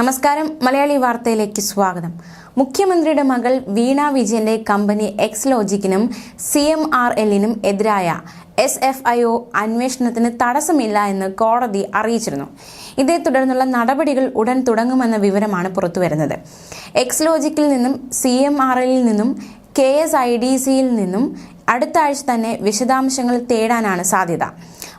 നമസ്കാരം. മലയാളി വാർത്തയിലേക്ക് സ്വാഗതം. മുഖ്യമന്ത്രിയുടെ മകൾ വീണ വിജയന്റെ കമ്പനി എക്സ് ലോജിക്കിനും സി എം ആർ എല്ലിനും എതിരായ എസ് എഫ് ഐ ഒ അന്വേഷണത്തിന് തടസ്സമില്ല എന്ന് കോടതി അറിയിച്ചിരുന്നു. ഇതേ തുടർന്നുള്ള നടപടികൾ ഉടൻ തുടങ്ങുമെന്ന വിവരമാണ് പുറത്തുവരുന്നത്. എക്സ് ലോജിക്കിൽ നിന്നും സി എം ആർ എല്ലിൽ നിന്നും കെ എസ് ഐ ഡി സിയിൽ നിന്നും അടുത്ത ആഴ്ച തന്നെ വിശദാംശങ്ങൾ തേടാനാണ് സാധ്യത.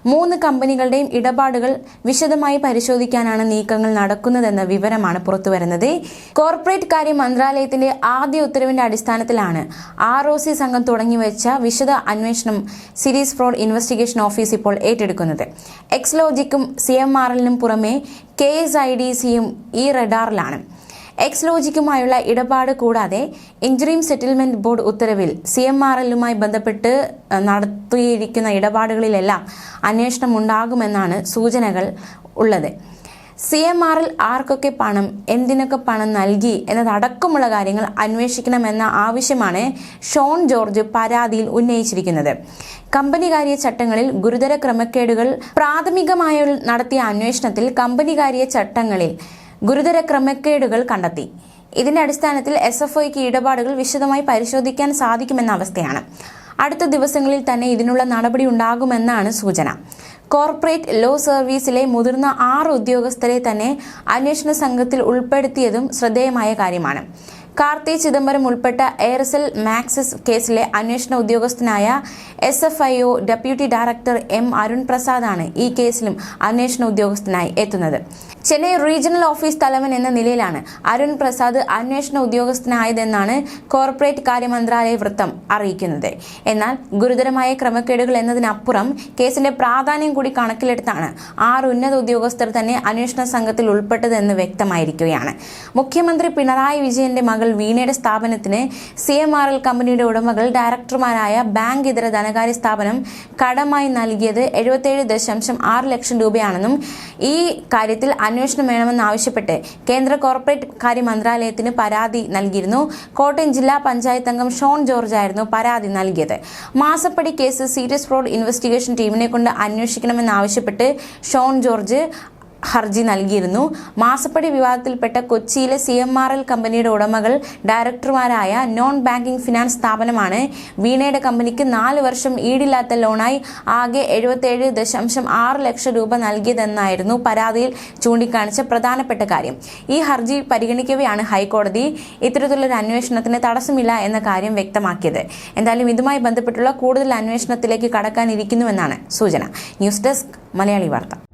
മൂന്ന് കമ്പനികളുടെയും ഇടപാടുകൾ വിശദമായി പരിശോധിക്കാനാണ് നീക്കങ്ങൾ നടക്കുന്നതെന്ന വിവരമാണ് പുറത്തുവരുന്നത്. കോർപ്പറേറ്റ് കാര്യ മന്ത്രാലയത്തിന്റെ ആദ്യ ഉത്തരവിന്റെ അടിസ്ഥാനത്തിലാണ് ആർ ഒ സി സംഘം തുടങ്ങിവെച്ച വിശദ അന്വേഷണം സീരീസ് ഫ്രോഡ് ഇൻവെസ്റ്റിഗേഷൻ ഓഫീസ് ഇപ്പോൾ ഏറ്റെടുക്കുന്നത്. എക്സ്ലോജിക്കും സി എം ആർ എല്ലിനും പുറമെ കെ എസ് ഐ ഡി സിയും ഈ റഡാറിലാണ്. എക്സ് ലോജിക്കുമായുള്ള ഇടപാട് കൂടാതെ ഇഞ്ചുറീം സെറ്റിൽമെന്റ് ബോർഡ് ഉത്തരവിൽ സി എം ആർ എല്ലുമായി ബന്ധപ്പെട്ട് നടത്തിയിരിക്കുന്ന ഇടപാടുകളിലെല്ലാം അന്വേഷണം ഉണ്ടാകുമെന്നാണ് സൂചനകൾ ഉള്ളത്. സി എം ആറിൽ ആർക്കൊക്കെ പണം എന്തിനൊക്കെ പണം നൽകി എന്നതടക്കമുള്ള കാര്യങ്ങൾ അന്വേഷിക്കണമെന്ന ആവശ്യമാണ് ഷോൺ ജോർജ് പരാതിയിൽ ഉന്നയിച്ചിരിക്കുന്നത്. കമ്പനികാര്യ ചട്ടങ്ങളിൽ ഗുരുതര ക്രമക്കേടുകൾ പ്രാഥമികമായി നടത്തിയ അന്വേഷണത്തിൽ കമ്പനികാര്യ ചട്ടങ്ങളിൽ ഗുരുതര ക്രമക്കേടുകൾ കണ്ടെത്തി. ഇതിന്റെ അടിസ്ഥാനത്തിൽ എസ് എഫ് ഐക്ക് ഇടപാടുകൾ വിശദമായി പരിശോധിക്കാൻ സാധിക്കുമെന്ന അവസ്ഥയാണ്. അടുത്ത ദിവസങ്ങളിൽ തന്നെ ഇതിനുള്ള നടപടി ഉണ്ടാകുമെന്നാണ് സൂചന. കോർപ്പറേറ്റ് ലോ സർവീസിലെ മുതിർന്ന ആറ് ഉദ്യോഗസ്ഥരെ തന്നെ അന്വേഷണ സംഘത്തിൽ ഉൾപ്പെടുത്തിയതും ശ്രദ്ധേയമായ കാര്യമാണ്. കാർത്തി ചിദംബരം ഉൾപ്പെട്ട എയർസെൽ മാക്സിസ് കേസിലെ അന്വേഷണ ഉദ്യോഗസ്ഥനായ S F I O deputy director M Arun പ്രസാദാണ് ഈ കേസിലും അന്വേഷണ ഉദ്യോഗസ്ഥനായി എത്തുന്നത്. ചെന്നൈ റീജിയണൽ ഓഫീസ് തലവൻ എന്ന നിലയിലാണ് അരുൺ പ്രസാദ് അന്വേഷണ ഉദ്യോഗസ്ഥനായതെന്നാണ് കോർപ്പറേറ്റ് കാര്യ മന്ത്രാലയ വൃത്തം അറിയിക്കുന്നത്. എന്നാൽ ഗുരുതരമായ ക്രമക്കേടുകൾ എന്നതിനപ്പുറം കേസിന്റെ പ്രാധാന്യം കൂടി കണക്കിലെടുത്താണ് ആറ് ഉന്നത ഉദ്യോഗസ്ഥർ തന്നെ അന്വേഷണ സംഘത്തിൽ ഉൾപ്പെട്ടതെന്ന് വ്യക്തമായിരിക്കുകയാണ്. മുഖ്യമന്ത്രി പിണറായി വിജയന്റെ മകൾ വീണയുടെ സ്ഥാപനത്തിന് സി എം ആർ എൽ കമ്പനിയുടെ ഉടമകൾ ഡയറക്ടർമാരായ ബാങ്ക് ഇതര ധനകാര്യ സ്ഥാപനം കടമായി നൽകിയത് എഴുപത്തിയേഴ് ദശാംശം ആറ് ലക്ഷം രൂപയാണെന്നും ഈ കാര്യത്തിൽ അന്വേഷണം വേണമെന്നാവശ്യപ്പെട്ട് കേന്ദ്ര കോർപ്പറേറ്റ് കാര്യ മന്ത്രാലയത്തിന് പരാതി നൽകിയിരുന്നു. കോട്ടയം ജില്ലാ പഞ്ചായത്ത് അംഗം ഷോൺ ജോർജ് ആയിരുന്നു പരാതി നൽകിയത്. മാസപ്പടി കേസ് സീരിയസ് ഫ്രോഡ് ഇൻവെസ്റ്റിഗേഷൻ ടീമിനെ കൊണ്ട് അന്വേഷിക്കണമെന്നാവശ്യപ്പെട്ട് ഷോൺ ജോർജ് ഹർജി നൽകിയിരുന്നു. മാസപ്പടി വിവാദത്തിൽപ്പെട്ട കൊച്ചിയിലെ സി എം ആർ എൽ കമ്പനിയുടെ ഉടമകൾ ഡയറക്ടർമാരായ നോൺ ബാങ്കിംഗ് ഫിനാൻസ് സ്ഥാപനമാണ് വീണയുടെ കമ്പനിക്ക് നാല് വർഷം ഈടില്ലാത്ത ലോണായി ആകെ എഴുപത്തിയേഴ് ദശാംശം ആറ് ലക്ഷം രൂപ നൽകിയതെന്നായിരുന്നു പരാതിയിൽ ചൂണ്ടിക്കാണിച്ച പ്രധാനപ്പെട്ട കാര്യം. ഈ ഹർജി പരിഗണിക്കവെയാണ് ഹൈക്കോടതി. ഇത്തരത്തിലൊരു അന്വേഷണത്തിന് തടസ്സമില്ല എന്ന കാര്യം വ്യക്തമാക്കിയത്. എന്തായാലും ഇതുമായി ബന്ധപ്പെട്ടുള്ള കൂടുതൽ അന്വേഷണത്തിലേക്ക് കടക്കാനിരിക്കുന്നുവെന്നാണ് സൂചന. ന്യൂസ് ഡെസ്ക് മലയാളി വാർത്ത.